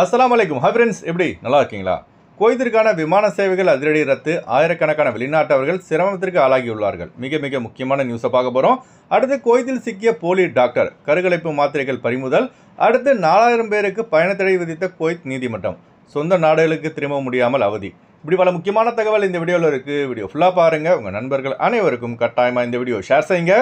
அஸ்லாம் வலைக்கும் hi friends எப்படி? நல்லா இருக்கீங்களா? குவைத்திற்கான விமான சேவைகள் அதிரடி ரத்து. ஆயிரக்கணக்கான வெளிநாட்டவர்கள் சிரமத்திற்கு ஆளாகியுள்ளார்கள். மிக மிக முக்கியமான நியூஸை பார்க்க போகிறோம் அடுத்து குவைத்தில் சிக்கிய போலி டாக்டர் கருகலைப்பு மாத்திரைகள் பறிமுதல். அடுத்து நாலாயிரம் பேருக்கு பயணத்தடை விதித்த குவைத் நீதிமன்றம். சொந்த நாடுகளுக்கு திரும்ப முடியாமல் அவதி. இப்படி பல முக்கியமான தகவல் இந்த வீடியோவில் இருக்குது வீடியோ ஃபுல்லாக பாருங்கள் உங்கள் நண்பர்கள் அனைவருக்கும் கட்டாயமாக இந்த வீடியோ ஷேர் செய்யுங்க.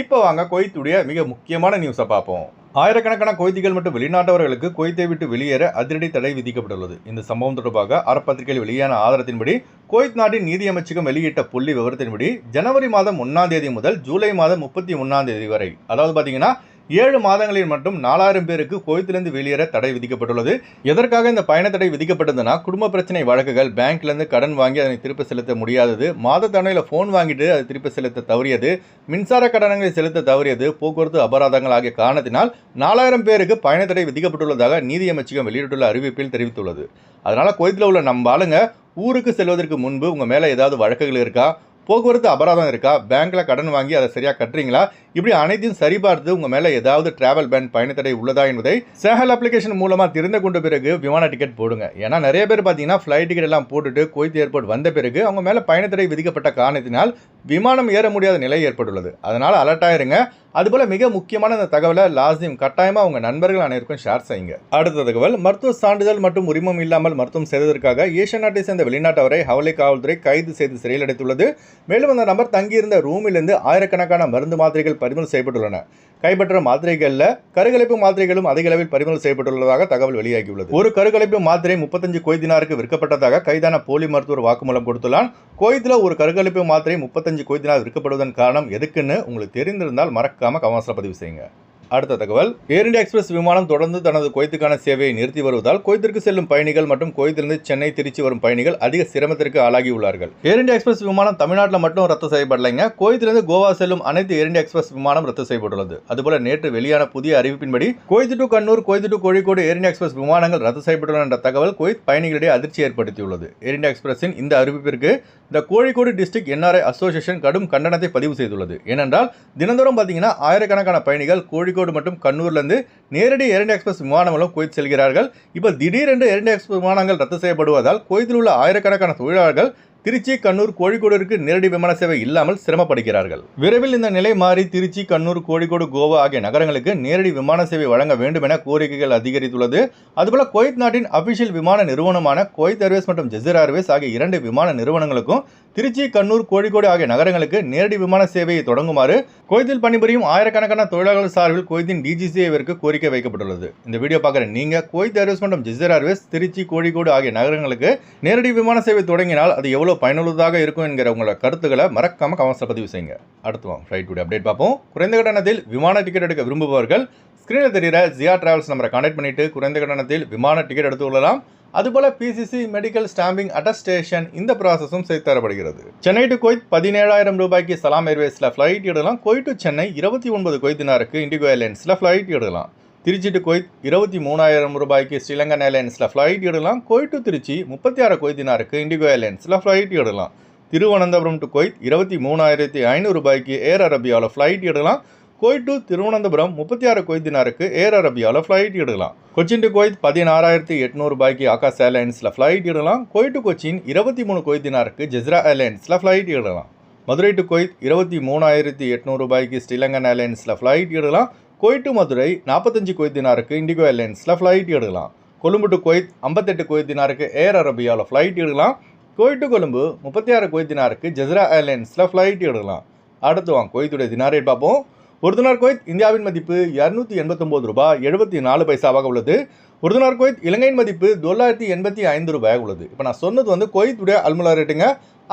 இப்போ வாங்க கொய்த்துடைய மிக முக்கியமான நியூஸை பார்ப்போம். ஆயிரக்கணக்கான கொய்திகள் மற்றும் வெளிநாட்டவர்களுக்கு கொய்த்தை விட்டு வெளியேற அதிரடி தடை விதிக்கப்பட்டுள்ளது. இந்த சம்பவம் தொடர்பாக அறப்பத்திரிகையில் வெளியான ஆதாரத்தின்படி குவைத் நாட்டின் நீதியமைச்சகம் வெளியிட்ட புள்ளி விவரத்தின்படி ஜனவரி மாதம் ஒன்றாம் தேதி முதல் ஜூலை மாதம் முப்பத்தி ஒன்றாம் தேதி வரை அதாவது பார்த்தீங்கன்னா ஏழு மாதங்களில் மட்டும் நாலாயிரம் பேருக்கு குவைத்திலிருந்து வெளியேற தடை விதிக்கப்பட்டுள்ளது. எதற்காக இந்த பயண தடை விதிக்கப்பட்டதுன்னா குடும்ப பிரச்சனை வழக்குகள் பேங்க்லேருந்து கடன் வாங்கி அதனை திருப்பி செலுத்த முடியாதது மாத தவணையில் ஃபோன் வாங்கிட்டு அதை திருப்பி செலுத்த தவறியது மின்சார கடனங்களை செலுத்த தவறியது போக்குவரத்து அபராதங்கள் ஆகிய காரணத்தினால் நாலாயிரம் பேருக்கு பயண தடை விதிக்கப்பட்டுள்ளதாக நீதி அமைச்சகம் வெளியிட்டுள்ள அறிவிப்பில் தெரிவித்துள்ளது. அதனால் குவைத்தில் உள்ள நம்ம ஆளுங்க ஊருக்கு செல்வதற்கு முன்பு உங்கள் மேலே ஏதாவது வழக்குகள் இருக்கா? போக்குவரத்து அபராதம் இருக்கா? பேங்க்ல கடன் வாங்கி அதை சரியா கட்டுறீங்களா? இப்படி அனைத்தையும் சரிபார்த்து உங்க மேல ஏதாவது டிராவல் பேன் பயணத்தடை உள்ளதா என்பதை சேகல் அப்ளிகேஷன் மூலமா தெரிந்து கொண்ட பிறகு விமான டிக்கெட் போடுங்க. ஏன்னா நிறைய பேர் பார்த்தீங்கன்னா ஃப்ளைட் டிக்கெட் எல்லாம் போட்டுட்டு கோயத்து ஏர்போர்ட் வந்த பிறகு அவங்க மேல பயணத்தடை விதிக்கப்பட்ட காரணத்தினால் விமானம் ஏற முடியாத நிலை ஏற்பட்டுள்ளது. அதனால் அலர்ட் ஆயிருங்க. அதுபோல் மிக முக்கியமான அந்த தகவலை லாசிம் கட்டாயமாக உங்கள் நண்பர்கள் அனைவருக்கும் ஷேர் செய்யுங்க. அடுத்த தகவல் மருத்துவ சான்றிதழ் மற்றும் உரிமம் இல்லாமல் மருத்துவம் செய்ததற்காக ஏஷிய நாட்டை சேர்ந்த வெளிநாட்டவரை ஹவலை காவல்துறை கைது செய்து சிறையில் அடைத்துள்ளது. மேலும் அந்த நபர் தங்கியிருந்த ரூமிலிருந்து ஆயிரக்கணக்கான மருந்து மாத்திரைகள் பறிமுதல் செய்யப்பட்டுள்ளன. கைப்பற்ற மாத்திரைகளில் கருகலைப்பு மாத்திரைகளும் அதிக அளவில் பறிமுதல் செய்யப்பட்டுள்ளதாக தகவல் வெளியாகியுள்ளது. ஒரு கருகலைப்பு மாத்திரை முப்பத்தஞ்சு கொய்தினாருக்கு விற்கப்பட்டதாக கைதான போலி மருத்துவர் வாக்குமூலம் கொடுத்துள்ளான். கோயத்தில் ஒரு கருகலைப்பு மாத்திரை முப்பத்தஞ்சு கொய்தினார் விற்கப்படுவதன் காரணம் எதுக்குன்னு உங்களுக்கு தெரிந்திருந்தால் மறக்காம கவனத்தில் பதிவு செய்யுங்க. அடுத்த தகவல். ஏர் இந்தியா எக்ஸ்பிரஸ் விமானம் தொடர்ந்து தனது குவைத்துக்கான சேவையை நிறுத்தி வருவதால் குவைத்திற்கு செல்லும் பயணிகள் மற்றும் குவைத்திலிருந்து சென்னை திருச்சி வரும் பயணிகள் அதிக சிரமத்திற்கு ஆளாகியுள்ளார்கள். ஏர் இந்தியா எக்ஸ்பிரஸ் விமானம் தமிழ்நாட்டில் மட்டும் ரத்து செய்யப்படலைங்க. குவைத்திலிருந்து கோவா செல்லும் அனைத்து ஏர் இந்தியா எக்ஸ்பிரஸ் விமானம் ரத்து செய்யப்பட்டுள்ளது. அதுபோல நேற்று வெளியான புதிய அறிவிப்பின்படி Kuwait to Kannur Kuwait to Kozhikode Air India Express விமானங்கள் ரத்து செய்யப்பட்டுள்ளன என்ற தகவல் குவைத் பயணிகளிடையே அதிர்ச்சி ஏற்படுத்தியுள்ளது. ஏர் இந்தியா எக்ஸ்பிரஸின் இந்த அறிவிப்பிற்கு இந்த கோழிக்கோடு டிஸ்ட்ரிக்ட் என்ஆர்ஐ அசோசியேஷன் கடும் கண்டனத்தை பதிவு செய்துள்ளது. ஏனென்றால் தினந்தோறும் பார்த்தீங்கன்னா ஆயிரக்கணக்கான பயணிகள் கோழிக்கோடு மற்றும் கண்ணூர்லேருந்து நேரடி ஏர் எக்ஸ்பிரஸ் விமானம் மூலம் குவைத் செல்கிறார்கள். இப்போ திடீரென்று ஏர் எக்ஸ்பிரஸ் விமானங்கள் ரத்து செய்யப்படுவதால் குவைத்தில் உள்ள ஆயிரக்கணக்கான தொழிலாளர்கள் திருச்சி கண்ணூர் கோழிக்கோடிற்கு நேரடி விமான சேவை இல்லாமல் சிரமப்படுகிறார்கள். விரைவில் இந்த நிலை மாறி திருச்சி கண்ணூர் கோழிக்கோடு கோவா ஆகிய நகரங்களுக்கு நேரடி விமான சேவை வழங்க வேண்டும் என கோரிக்கைகள் அதிகரித்துள்ளது. அதுபோல குவைத் நாட்டின் அபிஷியல் விமான நிறுவனமான குவைத் ஏர்வேஸ் மற்றும் ஜெசிர் ஏர்வேஸ் ஆகிய இரண்டு விமான நிறுவனங்களுக்கும் திருச்சி கண்ணூர் கோழிக்கோடு ஆகிய நகரங்களுக்கு நேரடி விமான சேவையை தொடங்குமாறு குவைத்தில் பணிபுரியும் ஆயிரக்கணக்கான தொழிலாளர் சார்பில் குவைத்தின் டிஜிசிஏவிற்கு கோரிக்கை வைக்கப்பட்டுள்ளது. இந்த வீடியோ பார்க்குற நீங்க குவைத் ஏர்வேஸ் மற்றும் ஜிசர் ஏர்வேஸ் திருச்சி கோழிக்கோடு ஆகிய நகரங்களுக்கு நேரடி விமான சேவை தொடங்கினால் அது எவ்வளவு பயனுள்ளதாக இருக்கும் என்கிற உங்களோட கருத்துக்களை மறக்காம கமெண்ட்ஸில் பதிவு செய்யுங்க. அடுத்து வாங்க ஃப்ளைட் டுடே அப்டேட் பார்ப்போம். குறைந்த கட்டணத்தில் விமான டிக்கெட் எடுக்க விரும்புபவர்கள் ஸ்க்ரீனில் தெரிகிற ஜியா டிராவல்ஸ் நம்பரை கான்டாக்ட் பண்ணிட்டு குறைந்த கட்டணத்தில் விமான டிக்கெட் எடுத்து கொள்ளலாம். அதுபோல பிசிசி மெடிக்கல் ஸ்டாம்பிங் அட்டஸ்டேஷன் இந்த ப்ராசஸும் செய்து தரப்படுகிறது. சென்னை டு கொய்த் பதினேழாயிரம் ரூபாய்க்கு சலாம் ஏர்வேஸில் ஃப்ளைட் இடலாம் கொய்த் டு சென்னை இருபத்தி ஒன்பது கொய்தினாருக்கு இண்டிகோ ஏர்லைன்ஸில் ஃப்ளைட் இடலாம் திருச்சி டு கொய்த் இருபத்தி மூணாயிரம் ரூபாய்க்கு ஸ்ரீலங்கன் ஏர்லைன்ஸில் ஃப்ளைட் இடலாம் கொய்த் டு திருச்சி முப்பத்தி ஆறு கொய்தினாருக்கு இண்டிகோ ஏர்லைன்ஸில் ஃப்ளைட் இடலாம் திருவனந்தபுரம் டு கொய்த் இருபத்தி மூணாயிரத்தி ஐநூறு ரூபாய்க்கு ஏர் அரபியாவில் ஃப்ளைட் இடலாம் கொய்ட் டு திருவனந்தபுரம் முப்பத்தி ஆறு கொய்தினாருக்கு ஏர் அரபியாவில் ஃப்ளைட் இடலாம் கொச்சின் டு குவைத் பதினாறாயிரத்தி எட்நூறு ரூபாய்க்கு ஆகாஷ் ஏர்லைன்ஸில் ஃப்ளைட் இடலாம் கொய்ட் டு கொச்சின் இருபத்தி மூணு கொய்தினாருக்கு ஜெஸ்ரா ஏர்லைன்ஸில் ஃப்ளைட் இடலாம் மதுரை டு கொய்த் இருபத்தி மூணாயிரத்தி எட்நூறு ரூபாய்க்கு ஸ்ரீலங்கன் ஏர்லைன்ஸில் ஃப்ளைட் இடலாம் கொய்ட் டு மதுரை நாற்பத்தஞ்சு கொய்தினாருக்கு இண்டிகோ ஏர்லைன்ஸில் ஃப்ளைட் இடலாம் கொழும்பு டு கொய்த் ஐம்பத்தெட்டு கொய்தினாருக்கு ஏர் அரபியாவில் ஃப்ளைட் இடலாம் கொய்ட் டு கொழும்பு முப்பத்தி ஆறு கொய்தினாருக்கு ஜெஸ்ரா ஏர்லைன்ஸில் ஃப்ளைட் இடலாம் அடுத்து வாங்க கொய்துடைய தினார் பார்ப்போம். ஒரு தினார் குவைத் இந்தியாவின் மதிப்பு இரநூத்தி எண்பத்தொம்போது ரூபாய் எழுபத்தி நாலு பைசாவாக உள்ளது. ஒரு தினார் குவைத் இலங்கையின் மதிப்பு தொள்ளாயிரத்தி எண்பத்தி ஐந்து ரூபாயாக உள்ளது. இப்போ நான் சொன்னது வந்து குவைத்துடைய அல்முலா ரேட்டுங்க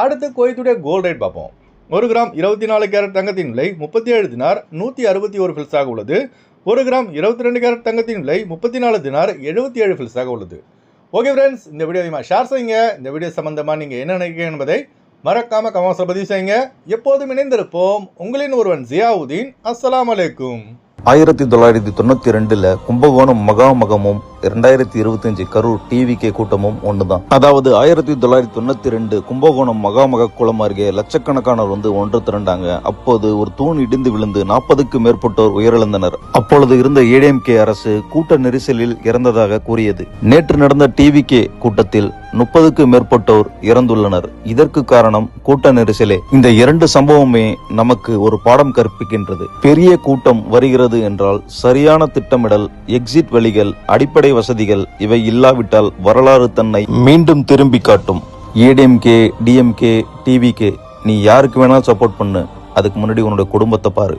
அடுத்து குவைத்துடைய கோல்ட் ரேட் பார்ப்போம். ஒரு கிராம் இருபத்தி நாலு கேரட் தங்கத்தின் விலை முப்பத்தி ஏழு தினார் நூற்றி அறுபத்தி ஒரு ஃபில்ஸாக உள்ளது. ஒரு கிராம் இருபத்தி ரெண்டு கேரட் தங்கத்தின் விலை முப்பத்தி நாலு தினார் எழுபத்தி ஏழு ஃபில்ஸாக உள்ளது. ஓகே ஃப்ரெண்ட்ஸ் இந்த வீடியோ அதிகமாக ஷேர் செய்யுங்க. இந்த வீடியோ சம்மந்தமாக நீங்கள் என்ன நினைக்கிறீங்க என்பதை மறக்காம கமெண்ட்ஸில் பதிவு செய்யுங்க. எப்போதும் இணைந்திருப்போம். உங்களின் ஒருவன் ஜியாவுதீன். அஸ்லாம் அலைக்கும். ஆயிரத்தி தொள்ளாயிரத்தி தொண்ணூத்தி ரெண்டுல கும்பகோணம் மகாமகமும் இரண்டாயிரத்தி இருபத்தஞ்சு கரூர் டிவிகே கூட்டமும் ஒண்ணுதான். அதாவது ஆயிரத்தி தொள்ளாயிரத்தி தொண்ணூத்தி ரெண்டு கும்பகோணம் மகாமக குளம் அருகே லட்சக்கணக்கானோர் வந்து ஒன்று திரண்டாங்க. அப்போது ஒரு தூண் இடிந்து விழுந்து நாற்பதுக்கு மேற்பட்டோர் உயிரிழந்தனர். அப்பொழுது இருந்த ஏடிஎம்கே அரசு கூட்ட நெரிசலில் இறந்ததாக கூறியது. நேற்று நடந்த டிவிகே கூட்டத்தில் முப்பதுக்கு மேற்பட்டோர் இறந்துள்ளனர். இதற்கு காரணம் கூட்ட நெரிசலே. இந்த இரண்டு சம்பவமே நமக்கு ஒரு பாடம் கற்பிக்கின்றது. பெரிய கூட்டம் வருகிறது என்றால் சரியான திட்டமிடல் எக்ஸிட் வழிகள் அடிப்படை வசதிகள் இவை இல்லாவிட்டால் வரலாறு தன்னை மீண்டும் திரும்பி காட்டும். ஏடிஎம்கே டிஎம்கே டிவிகே நீ யாருக்கு வேணாலும் சப்போர்ட் பண்ணு. அதுக்கு முன்னாடி உன்னோட குடும்பத்தை பாரு.